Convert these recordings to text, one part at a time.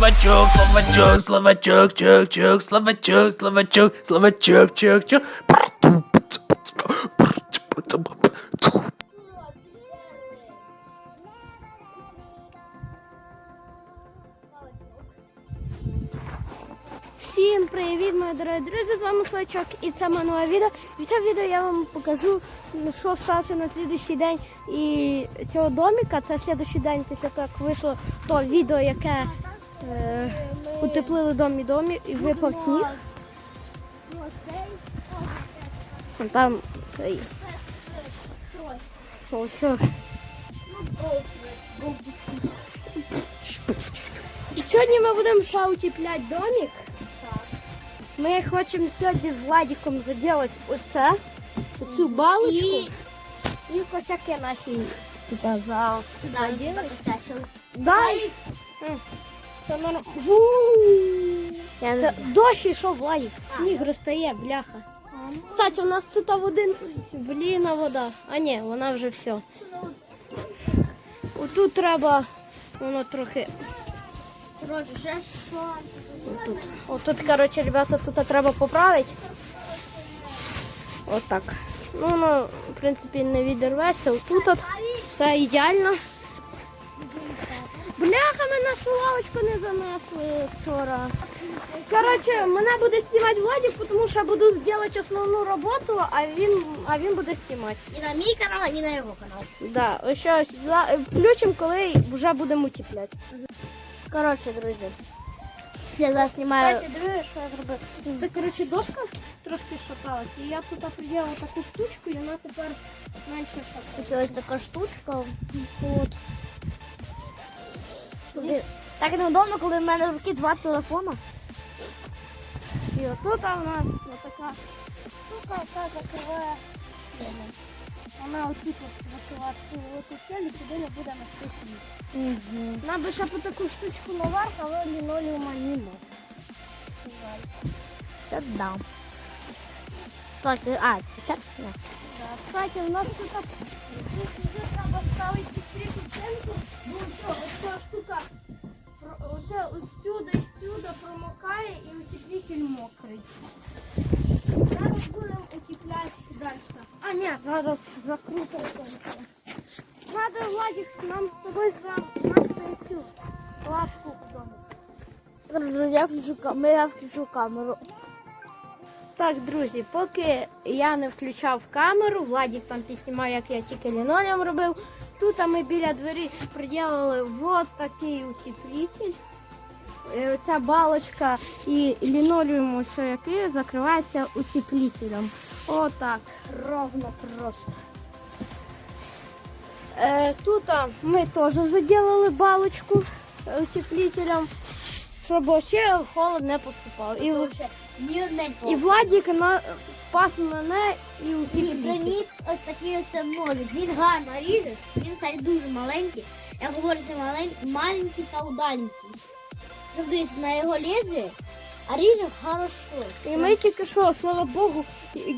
словачок, словачок, словачок, чок, чок, словачок, словачок, словачок, чок, чок. Всім привіт, мої дорогі друзі! З вами Шлачок і це моє нове відео. В цьому відео я вам покажу, що сталося на слідуючий день і цього доміка. Це слідуючий день після того, як вийшло то відео, яке е, утеплили дом і домі і випав сніг. Вон Там цей. О, все. Сьогодні ми будемо ще утепляти домик. Ми хочемо сьогодні з Владиком заділити оце, оцю балочку. І- І косяки наші тут за. Да, Діма косячили. Дай! Це норм- Я не Це знаю. дощ ішов, Владик. Сніг розтає, бляха. Кстати, у нас тут один блін, вода. А ні, вона вже все. Отут треба воно трохи. Коротше, ще що? Отут. Отут, коротше, ребята, тут треба поправити. Отак. Ну, воно, в принципі, не відірветься. Отут от все ідеально. Бляха, ми нашу лавочку не занесли вчора. Коротше, мене буде знімати Владик, тому що я буду робити основну роботу, а він, а він буде знімати. І на мій канал, і на його канал. Да, ось що, включимо, коли вже будемо утепляти. Коротше, друзі. Я зараз знімаю. Кстати, диви, що я зробив. Це, коротше, дошка трошки шаталась, і я тут приділа таку штучку, і вона тепер менше шатається. Ось ось така штучка. От. Блін, Так неудобно, коли в мене в руки два телефона. І отут у нас така штука, яка закриває. стіну. Вона отут от закриває цю і туди не буде нести сніг. Нам би ще по таку штучку наверх, але лінолеума нема. Це дам. Слухайте, а, почати сюди. Да. Кстати, у нас тут А, ні, зараз закрутимо. Надо, Владик, нам з тобою замасти цю лавку вдома. Зараз, друзі, я включу камеру. Я включу камеру. Так, друзі, поки я не включав камеру, Владик там підснімав, як я тільки лінолеум робив. Тут ми біля двері приділили вот такий утеплитель. Е, Оця балочка і лінолеум ось який закривається утеплителем. Отак, ровно просто. Е, тут а, ми теж заділили балочку е, утеплителем, щоб ще холод не посипав. І, і Владик на, спас мене і утеплитель. приніс ось такий ось ножик. Він гарно ріже. Він кстати, дуже маленький. Я говорю, це маленький, маленький та удаленький. Дивись на його лезвие, а ріже хорошо. І ми тільки що, слава Богу,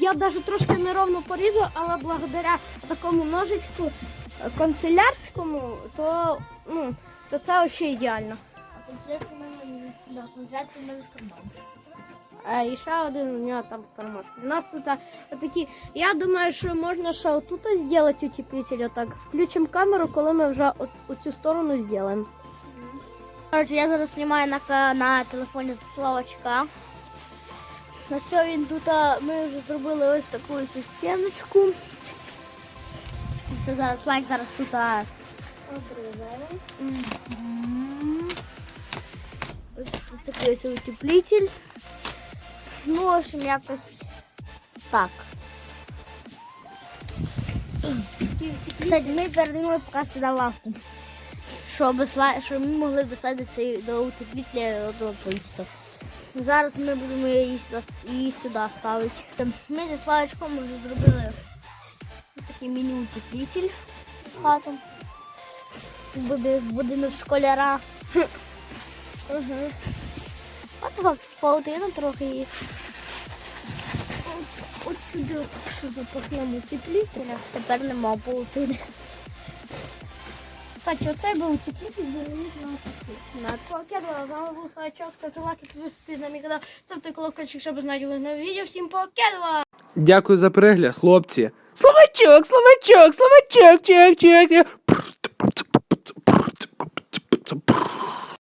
я навіть трошки неровно порізав, але благодаря такому ножичку канцелярському, то, ну, то це ще ідеально. А концентрація в мене, да, концентрація в мене в кармані. А і ще один у нього там кармашки. У нас тут такі. Я думаю, що можна ще отут зробити утеплитель. Отак. Включимо камеру, коли ми вже от, оцю сторону зробимо. Коротше, я зараз знімаю на, ка- на телефоні Славочка. На все він тут, а, ми вже зробили ось таку ось стіночку. Все зараз лайк зараз тут. а, Мгм. Ось тут такий ось утеплитель. Ну, в общем, якось так. Кстати, ми передаємо поки сюди лавку. Щоб, щоб ми могли досадити до утеплителя до поїздок. Зараз ми будемо її сюди, її сюди ставити. Ми зі Славочком вже зробили ось такий міні-утеплитель з хатом. Буде будинок школяра. Угу. От так, паутина трохи є. От сюди, так що запахнемо утеплителя. Тепер нема паутини. Кстати, оцей був утеплитель, заменить на з вами був Славачок, ставте лайки, підписуйтесь на мій канал, ставте колокольчик, щоб знати нове відео. Всім покедова! Дякую за перегляд, хлопці. Словачок, словачок, словачок, чек, чок.